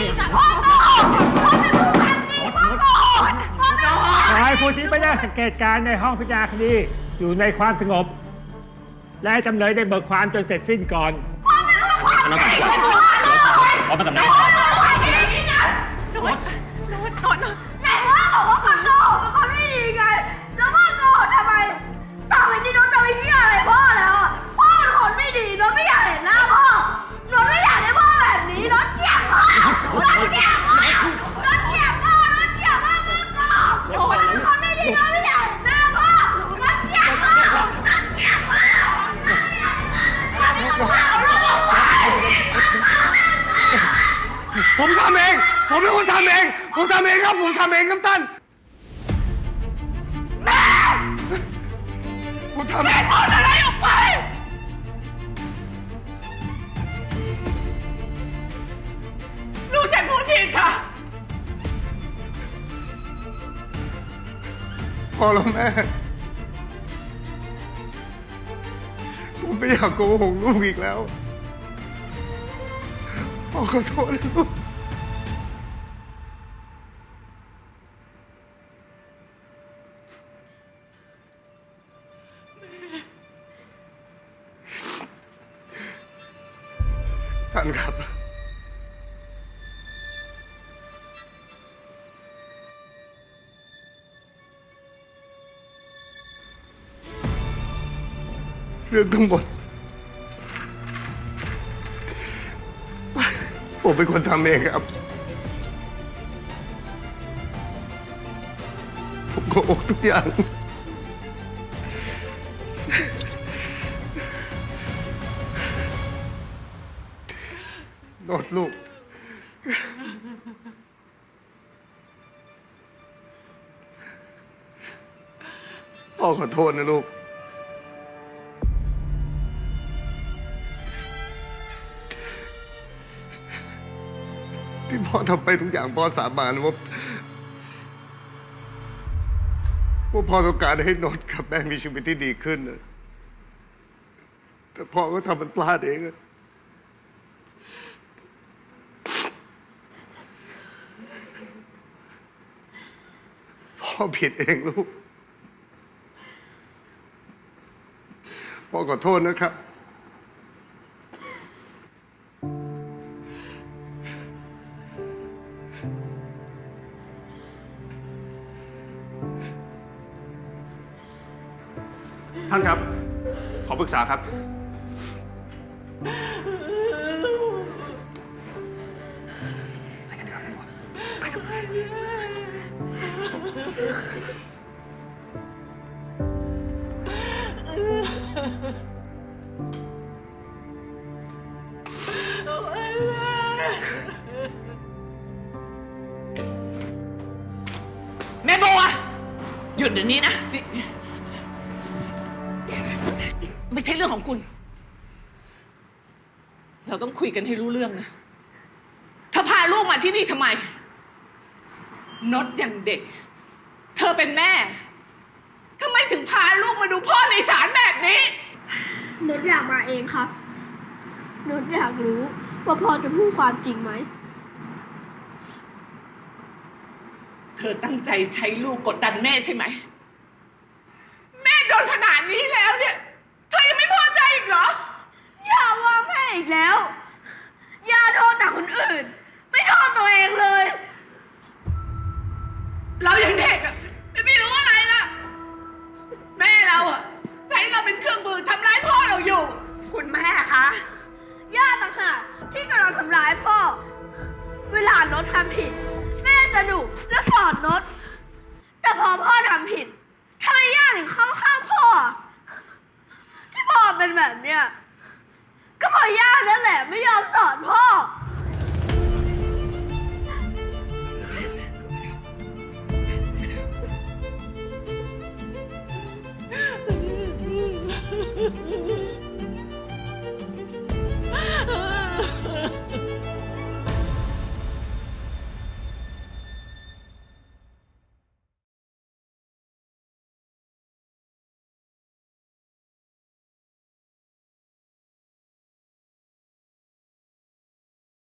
จริงอะพ่อโกหกพ่อไม่พูดความจริงพ่อโกหกพ่อไม่พูดขอให้ผู้ที่ไม่ได้สังเกตการณ์ในห้องพิจารณาคดีอยู่ในความสงบ และให้จำเลยได้เบิกความจนเสร็จสิ้นก่อนน้องขอมากับนายไหนว่าบอกว่า เอง ผมเป็นคนทำเอง ผมทำเองครับ ผมทำเองครับท่านผมทำเองพูดอะไรออกไป ลูกฉันพูดผิดค่ะ พอแล้วแม่ ผมไม่อยากโกหกลูกอีกแล้วพ่อขอโทษนะลูก ท่านครับ เรื่องทั้งหมด ผมเป็นคนทำเองครับ ผมโกหกทุกอย่าง โนดลูก พ่อขอโทษนะลูก ที่พ่อทำไปทุกอย่างพ่อสาบานว่าว่าพ่อต้องการให้นดกับแม่มีชีวิตที่ดีขึ้นนะแต่พ่อก็ทำมันพลาดเองอะ พ่อผิดเองลูก พ่อขอโทษนะครับ ท่านครับ ขอปรึกษาครับ หยุดเดี๋ยวนี้นะไม่ใช่เรื่องของคุณ เราต้องคุยกันให้รู้เรื่องนะเธอพาลูกมาที่นี่ทำไมนดอย่างเด็ก เธอเป็นแม่ทำไมถึงพาลูกมาดูพ่อในศาลแบบนี้ นุชอยากมาเองครับ นุชอยากรู้ว่าพ่อจะพูดความจริงไหม เธอตั้งใจใช้ลูกกดดันแม่ใช่ไหม แม่โดนขนาดนี้แล้วเนี่ย เธอยังไม่พอใจอีกเหรอ อย่าว่าแม่อีกแล้ว อย่าโทษแต่คนอื่น ไม่โทษตัวเองเลย เรายังเด็กอะจะไม่รู้อะไรล่ะ แม่เราอะใช้เราเป็นเครื่องมือทำร้ายพ่อเราอยู่ คุณแม่คะย่าต่างหากที่กำลังทำร้ายพ่อ เวลานดทำผิด แม่จะดุและสอนนดแต่พอพ่อทำผิดทำไมย่าถึงเข้าข้างพ่อ ที่พ่อเป็นแบบเนี้ยก็เพราะย่านั่นแหละไม่ยอมสอนพ่อ